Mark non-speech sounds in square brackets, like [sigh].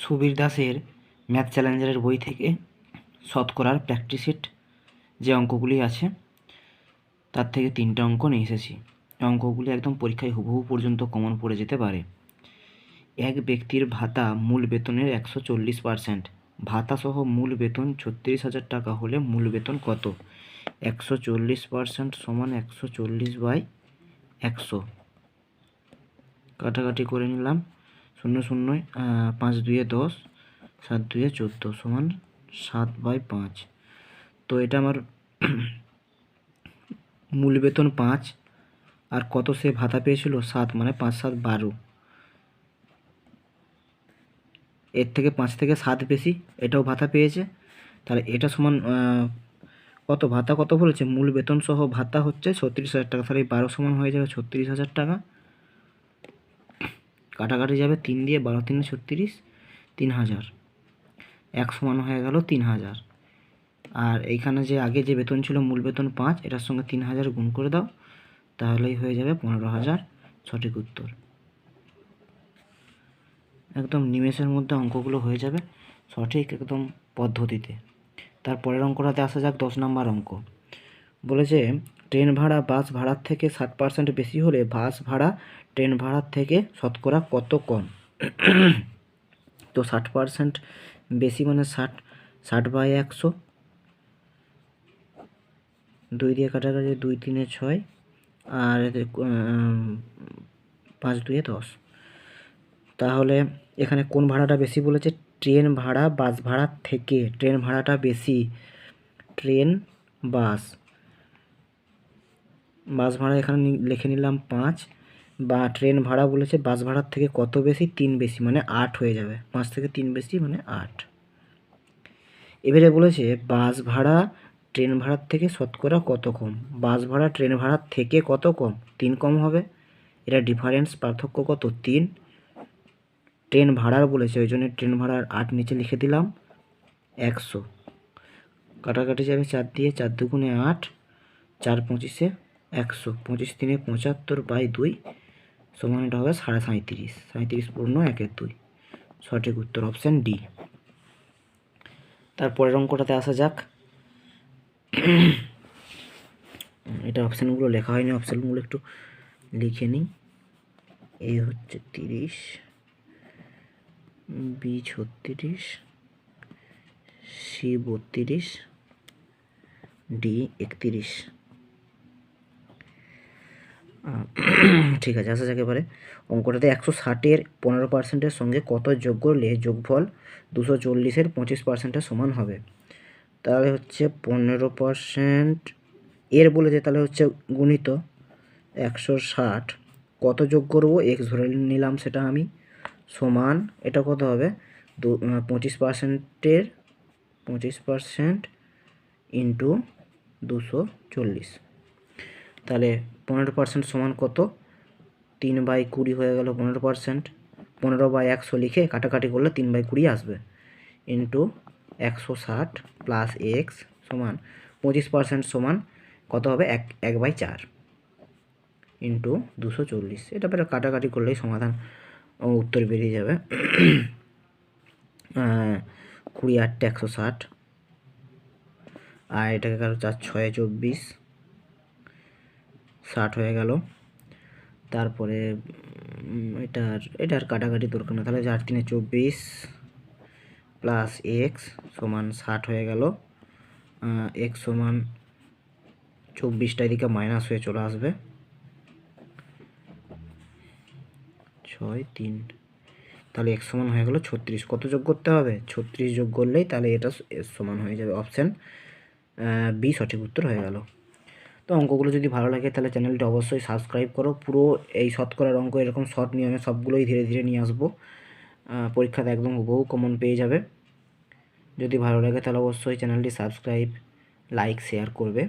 সুবীর দাসের ম্যাথ চ্যালেঞ্জারের বই থেকে শতকরার প্র্যাকটিস যে অঙ্কগুলি আছে, তার থেকে তিনটে অঙ্ক নিয়ে এসেছি। অঙ্কগুলি একদম পরীক্ষায় হুবহু পর্যন্ত কমন পড়ে যেতে পারে। এক ব্যক্তির ভাতা মূল বেতনের একশো চল্লিশ পার্সেন্ট ভাতাসহ মূল বেতন ছত্রিশ হাজার টাকা হলে মূল বেতন কত? একশো চল্লিশ পার্সেন্ট সমান একশো চল্লিশ বাই একশো। কাটাকাটি করে নিলাম। শূন্য শূন্য পাঁচ দুয়ে দশ, সাত দুয়ে চোদ্দ সমান সাত বাই পাঁচ। তো এটা আমার [clears throat] মূল বেতন পাঁচ। আর কত সে ভাতা পেয়েছিল? সাত মানে পাঁচ, সাত, বারো। এর থেকে পাঁচ থেকে সাত বেশি, এটাও ভাতা পেয়েছে। তাহলে এটা সমান কত? ভাতা কত বলেছে? মূল বেতন সহ ভাতা হচ্ছে ছত্রিশ হাজার টাকা। তাহলে বারো সমান হয়ে যাবে ছত্রিশ হাজার টাকা। কাটাকাটি যাবে তিন দিয়ে বারো, তিন ছত্রিশ, তিন হাজার। এক সমান হয়ে গেল তিন হাজার। আর এইখানে যে আগে যে বেতন ছিল, মূল বেতন পাঁচ, এটার সঙ্গে তিন হাজার গুণ করে দাও, তাহলেই হয়ে যাবে পনেরো হাজার সঠিক উত্তর। একদম নিমেষের মধ্যে অঙ্কগুলো হয়ে যাবে সঠিক একদম পদ্ধতিতে। তারপরের অঙ্কটাতে আসা যাক দশ নম্বর অঙ্ক। বলেছে ট্রেন ভাড়া, বাস ভাড়ার থেকে ষাট পার্সেন্ট বেশি হলে বাস ভাড়া, ট্রেন ভাড়ার থেকে শতকরা কত কম? [clears throat] তো ষাট পার্সেন্ট বেশি মানে ষাট ষাট বাই একশো। দুই দিয়ে কাটাকাটি দুই তিনে ছয়, আর পাঁচ দুয়ে দশ। তাহলে এখানে কোন ভাড়াটা বেশি বলেছে? ট্রেন ভাড়া, বাস ভাড়ার থেকে। ট্রেন ভাড়াটা বেশি, ট্রেন, বাস। বাস ভাড়া এখানে লিখে নিলাম পাঁচ। বা ট্রেন ভাড়া বলেছে বাস ভাড়ার থেকে কত বেশি? তিন বেশি মানে আট হয়ে যাবে। পাঁচ থেকে তিন বেশি মানে আট। এবারে বলেছে বাস ভাড়া ট্রেন ভাড়ার থেকে শতকরা কত কম? বাস ভাড়া ট্রেন ভাড়ার থেকে কত কম? তিন কম হবে। এটা ডিফারেন্স পার্থক্য কত? তিন। ট্রেন ভাড়ার বলেছে, ওই জন্য ট্রেন ভাড়ার আট নিচে লিখে দিলাম একশো। কাটাকাটি যাবে চার দিয়ে, চার দুগুণে আট, চার পঁচিশে একশো পঁচিশ তিনে পঁচাত্তর বাই দুই সমান এটা হবে সাড়ে সাঁইত্রিশ। সাঁইত্রিশ পূর্ণ একের দুই। সঠিক উত্তর অপশান ডি তারপরের অঙ্কটাতে আসা যাক। এটা অপশানগুলো লেখা হয়নি অপশানগুলো একটু লিখে নিই। এ হচ্ছে তিরিশ, বি ছত্রিশ, সি বত্রিশ, ডি একত্রিশ। ঠিক আছে, আসা যাক এবারে। অঙ্কটাতে একশো ষাটের পনেরো পার্সেন্টের সঙ্গে কত যোগ করলে যোগফল দুশো চল্লিশের পঁচিশ পার্সেন্টের সমান হবে? তাহলে হচ্ছে পনেরো পার্সেন্ট, এর বলেছে তাহলে হচ্ছে গুণিত একশো ষাট, কত যোগ করব? এক্স ধরে নিলাম সেটা আমি, সমান এটা কত হবে? দু, পঁচিশ পার্সেন্টের, পঁচিশ পার্সেন্ট ইন্টু দুশো চল্লিশ। তাহলে পনেরো পার্সেন্ট সমান কত? তিন বাই কুড়ি হয়ে গেল পনেরো পার্সেন্ট। পনেরো বাই একশো লিখে কাটাকাটি করলে তিন বাই কুড়ি আসবে। ইন্টু একশো ষাট প্লাস এক্স সমান পঁচিশ পার্সেন্ট সমান কত হবে? এক এক বাই চার। ইন্টু দুশো চল্লিশ। এটা পরে কাটাকাটি করলেই সমাধান উত্তর বেরিয়ে যাবে। কুড়ি আটটা একশো ষাট। আর এটাকে গেল চার, ছয়, চব্বিশ। ষাট হয়ে গেল। তারপরে এটার এটার কাটাকাটি দরকার না তাহলে চার তিনে চব্বিশ প্লাস এক্স সমান ষাট হয়ে গেল এক্স সমান চব্বিশটা এদিকে মাইনাস হয়ে চলে আসবে। ছয়, তিন, তাহলে এক্স সমান হয়ে গেল ছত্রিশ। কত যোগ করতে হবে? ছত্রিশ যোগ করলেই তাহলে এটা সমান হয়ে যাবে। অপশান বি সঠিক উত্তর হয়ে গেল। তো অঙ্কগুলো যদি ভালো লাগে তাহলে চ্যানেলটি অবশ্যই সাবস্ক্রাইব করো। পুরো এই শতকরার অঙ্ক, এরকম শর্ট নিয়মে সবগুলোই ধীরে ধীরে নিয়ে আসব। পরীক্ষাতে একদম হুবহু কমন পেয়ে যাবে। যদি ভালো লাগে তাহলে অবশ্যই চ্যানেলটি সাবস্ক্রাইব লাইক শেয়ার করবে।